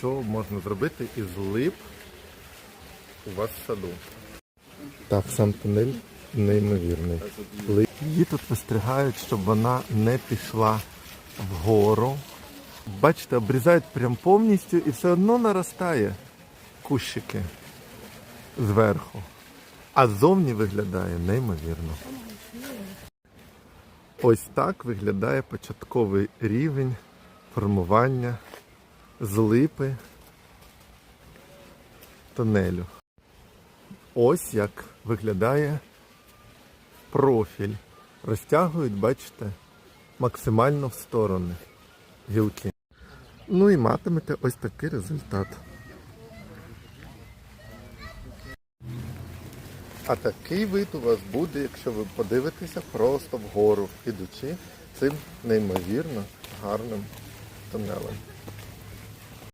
що можна зробити із лип у вас в саду. Так, сам тунель неймовірний. Її тут вистригають, щоб вона не пішла вгору. Бачите, обрізають прям повністю і все одно наростає кущики зверху. А ззовні виглядає неймовірно. Ось так виглядає початковий рівень формування з липи тунелю. Ось як виглядає профіль. Розтягують, бачите, максимально в сторони гілки. Ну і матимете ось такий результат. А такий вид у вас буде, якщо ви подивитеся просто вгору, ідучи цим неймовірно гарним тунелем.